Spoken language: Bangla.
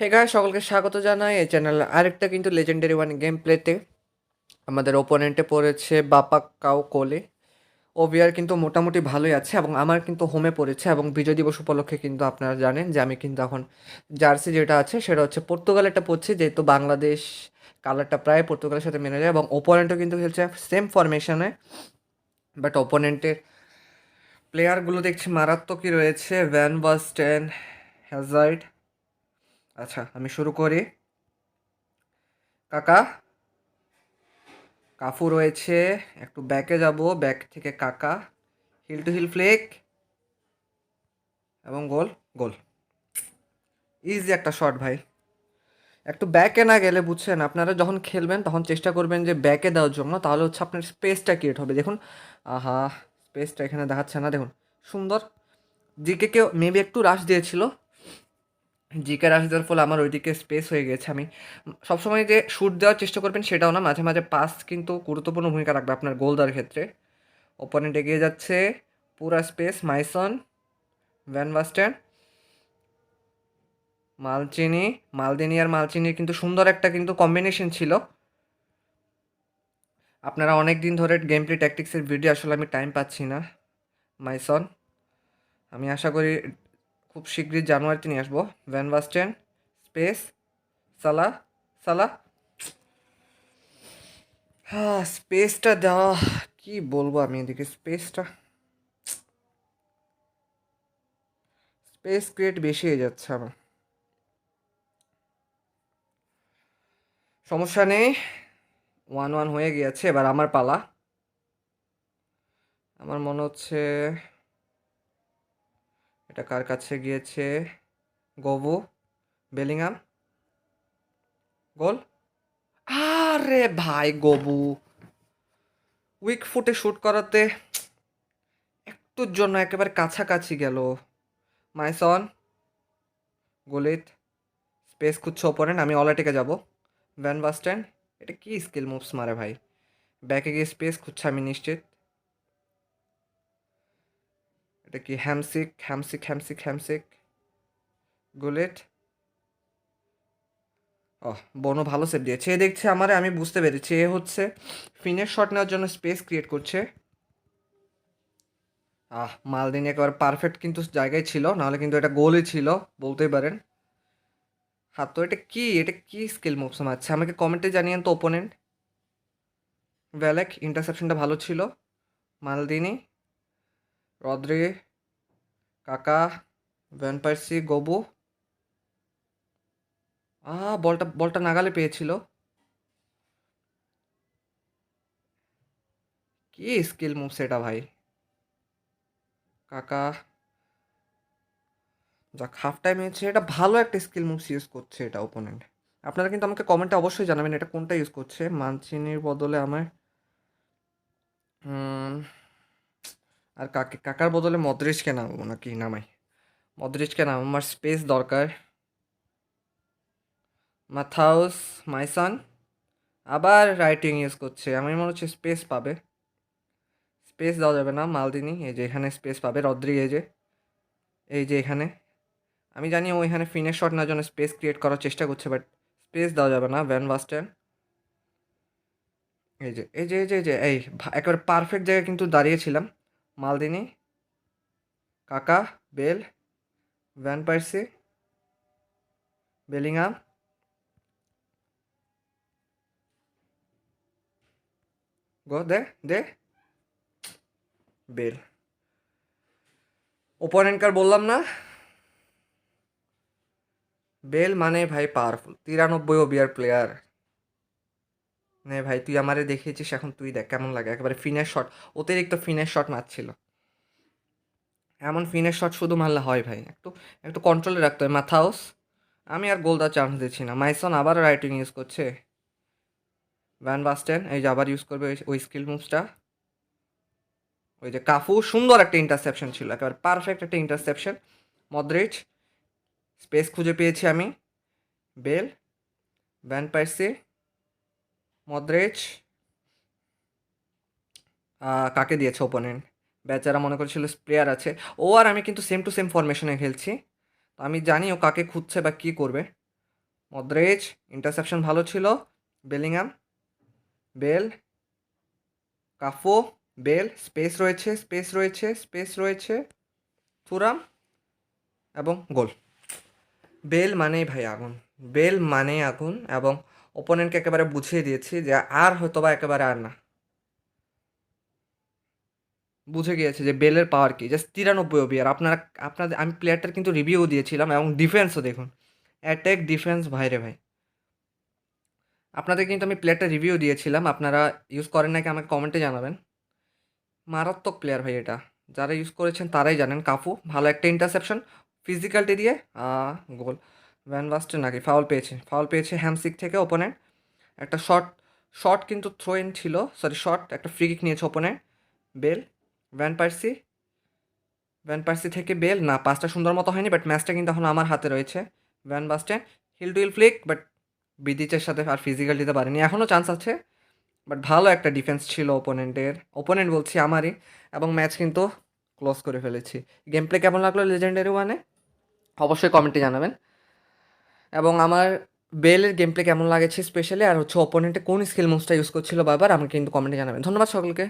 হে গায়ে সকলকে স্বাগত জানাই। এই চ্যানেলে আরেকটা কিন্তু লেজেন্ডারি ওয়ান গেম প্লেতে আমাদের ওপোনেন্টে পড়েছে বাপা কাউ কোলে। ওভিআর কিন্তু মোটামুটি ভালোই আছে এবং আমার কিন্তু হোমে পড়েছে এবং বিজয় দিবস উপলক্ষে কিন্তু আপনারা জানেন যে আমি কিন্তু এখন জার্সি যেটা আছে সেটা হচ্ছে পর্তুগালেরটা পড়ছি যেহেতু বাংলাদেশ কালারটা প্রায় পর্তুগালের সাথে মেনে যায় এবং ওপোনেন্টও কিন্তু খেলছে সেম ফরমেশনে বাট ওপোনেন্টের প্লেয়ারগুলো দেখছি মারাত্মকই রয়েছে ভ্যান বাস্টেন হ্যাজার্ড আচ্ছা আমি শুরু করি। কাকা কাফু রয়েছে। একটু ব্যাকে যাব ব্যাক থেকে কাকা। হিল টু হিল ফ্লেক এবং গোল গোল। ইজি একটা শট ভাই। একটু ব্যাকে না গেলে বুঝছেন, আপনারা যখন খেলবেন তখন চেষ্টা করবেন যে ব্যাকে দেওয়ার জন্য। তাহলে হচ্ছে আপনার স্পেসটা ক্রিয়েট হবে। দেখুন, আহা স্পেসটা এখানে দেখাচ্ছে না। দেখুন, সুন্দর। জিকে কেউ মেবি একটু রাশ দিয়েছিল। জিকে রাশ দেওয়ার ফলে আমার ওইদিকে স্পেস হয়ে গেছে আমি। সবসময় যে শ্যুট দেওয়ার চেষ্টা করবেন সেটাও না, মাঝে মাঝে পাস কিন্তু গুরুত্বপূর্ণ ভূমিকা রাখবে আপনার গোল দেওয়ার ক্ষেত্রে। ওপোনেন্ট এগিয়ে যাচ্ছে, পুরা স্পেস মাইসন ভ্যান বাস্টেন মালচিনি মালদিনি আর মালচিনির কিন্তু সুন্দর একটা কিন্তু কম্বিনেশন ছিল। আপনারা অনেক দিন ধরে গেম প্লে ট্যাকটিক্সের ভিডিও আসলে আমি টাইম পাচ্ছি না। মাইসন আমি আশা করি খুব শীঘ্রই জানুয়ারিতে নিয়ে আসব। ভ্যান বাস্টেন স্পেস সালা সালা হ্যাঁ স্পেসটা দেওয়া, কি বলব আমি এদিকে? স্পেসটা স্পেস ক্রিয়েট বেশি হয়ে যাচ্ছে আমার। সমস্যা নেই। ওয়ান ওয়ান হয়ে গিয়েছে, এবার আমার পালা। আমার মনে হচ্ছে এটা কার কাছে গিয়েছে? গবু? বেলিংহাম? গোল? আরে ভাই, গবু। উইক ফুটে শ্যুট করাতে একটুর জন্য একেবারে কাছাকাছি গেল। মাইসন, গলিত, স্পেস খুঁজছে ওপরেন আমি অলাটিকে যাব। ভ্যান বাস স্ট্যান্ড এটা কী স্কিল মুভস মারে ভাই? ব্যাকে গিয়ে স্পেস খুঁজছে, আমি নিশ্চিত। এটা কি হ্যামসিক হ্যামসিক হ্যামসিক হ্যামসিক? গুলেট ও বনো ভালো সেভ দিয়েছে। এ দেখছে আমারে, আমি বুঝতে পেরেছি। এ হচ্ছে ফিনের শট নেওয়ার জন্য স্পেস ক্রিয়েট করছে। আহ মালদিন একেবারে পারফেক্ট কিন্তু জায়গায় ছিল, নাহলে কিন্তু এটা গোলই ছিল, বলতেই পারেন। হাত তো, এটা কি? এটা কি স্কিল মুভস মারছে? আমাকে কমেন্টে জানিয়েন তো ওপোনেন্ট ভ্যালেক ইন্টারসেপশনটা ভালো ছিল। মালদিনি রদ্রি কাকা ভ্যানপার্সি গবু আ বলটা বলটা নাগালে পেয়েছিল। কি স্কিল মুভ সেটা ভাই? কাকা। যাক হাফ টাইম হয়েছে এটা ভালো একটা স্কিল মুভস ইউজ করছে এটা ওপোনেন্ট আপনারা কিন্তু আমাকে কমেন্টে অবশ্যই জানাবেন এটা কোনটা ইউজ করছে। মানচিনির বদলে আমার আর কাকে, কাকার বদলে মদ্রিজকে নামাবো নাকি নামাই? মদ্রিজকে নাম, আমার স্পেস দরকার। মাথাউস মাইসান আবার রাইটিং ইউজ করছে আমার মনে হচ্ছে স্পেস পাবে। স্পেস দেওয়া যাবে না, মালদিনি, এই যে এখানে স্পেস পাবে, রদ্রি, এই যে এই যে এখানে। আমি জানি ও এখানে ফিনিশ শট নেওয়ার জন্য স্পেস ক্রিয়েট করার চেষ্টা করছে বাট স্পেস দেওয়া যাবে না ভ্যান বাস্টেন এই যে এই যে এই যে এই যে, এই একেবারে পারফেক্ট জায়গায় কিন্তু দাঁড়িয়েছিলাম। Maldini Kaka Bale Van Persie Bellingham go দে দে বেল ওপোনেন্টকার বললাম না বেল মানে ভাই পাওয়ারফুল তিরানব্বই ওবিআর প্লেয়ার নে ভাই, তুই আমারে দেখিয়েছিস, এখন তুই দেখ, কেমন লাগে? একেবারে ফিনের শট অতিরিক্ত ফিনের শট মারছিল। এমন ফিনের শট শুধু মারলে হয় ভাই, একটু একটু কন্ট্রোলে রাখতে হয়। মাথাউস, আমি আর গোল দেওয়ার চান্স দিচ্ছি না। মাইসন আবার রাইটিং ইউজ করছে। ভ্যান বাস্টেন এই যে আবার ইউজ করবে ওই- স্কিল মুভসটা ওই যে কাফু, সুন্দর একটা ইন্টারসেপশন ছিল, একেবারে পারফেক্ট একটা ইন্টারসেপশন মদ্রিচ স্পেস খুঁজে পেয়েছি আমি। বেল ভ্যান পাইসি মদ্রিচ আহ, কাকে দিয়েছে ওপোনেন্ট বেচারা মনে করছিল প্লেয়ার আছে। ও আর আমি কিন্তু সেম টু সেম ফরমেশনে খেলছি। তো আমি জানি ও কাকে খুঁজছে বা কী করবে। মদ্রেজ ইন্টারসেপশন ভালো ছিল। Bellingham Bale Cafu Bale space রয়েছে স্পেস রয়েছে স্পেস রয়েছে। থুরাম এবং গোল। বেল মানেই ভাই আগুন। বেল মানেই আগুন এবং ওপোনেন্টকে একেবারে বুঝিয়ে দিয়েছি যে আর হয়তো বা একেবারে আর না। বুঝে গিয়েছে যে বেলের পাওয়ার কি? জাস্ট তিরানব্বই ওবি আর আপনারা আপনাদের আমি প্লেয়ারটার কিন্তু রিভিউ দিয়েছিলাম এবং ডিফেন্সও দেখুন। অ্যাটাক ডিফেন্স ভাইরে ভাই। আপনাদের কিন্তু আমি প্লেয়ারটা রিভিউ দিয়েছিলাম। আপনারা ইউজ করেন নাকি আমাকে কমেন্টে জানাবেন। মারাত্মক প্লেয়ার ভাই এটা। যারা ইউজ করেছেন তারাই জানেন। কাফু, ভালো একটা ইন্টারসেপশন ফিজিক্যালটি দিয়ে গোল ভ্যান বাস্টে নাকি ফাউল পেয়েছে। ফাউল পেয়েছে হ্যামসিক থেকে ওপোনেন্ট একটা শর্ট শর্ট কিন্তু থ্রো ইন ছিল। সরি শর্ট একটা ফ্রি কিক নিয়েছে opponent Bale Van Persie Van Persie থেকে বেল না পাঁচটা সুন্দর মতো হয়নি বাট ম্যাচটা কিন্তু এখন আমার হাতে রয়েছে। Van Basten heel to heel flick but বিদিচের সাথে আর ফিজিক্যাল দিতে পারেনি। এখনও চান্স আছে বাট ভালো একটা ডিফেন্স ছিল ওপোনেন্টের ওপোনেন্ট বলছি আমারই, এবং ম্যাচ কিন্তু ক্লোজ করে ফেলেছি। গেম প্লে কেমন লাগল লেজেন্ডারি ওয়ানে অবশ্যই কমেন্টে জানাবেন। এবং আমার বেলের গেম প্লে কেমন লাগেছে স্পেশালি আর হচ্ছে অপোনেন্টে কোন স্কিল মুভসটা ইউজ করছিল বারবার, আমাকে কিন্তু কমেন্টে জানাবেন। ধন্যবাদ সকলকে।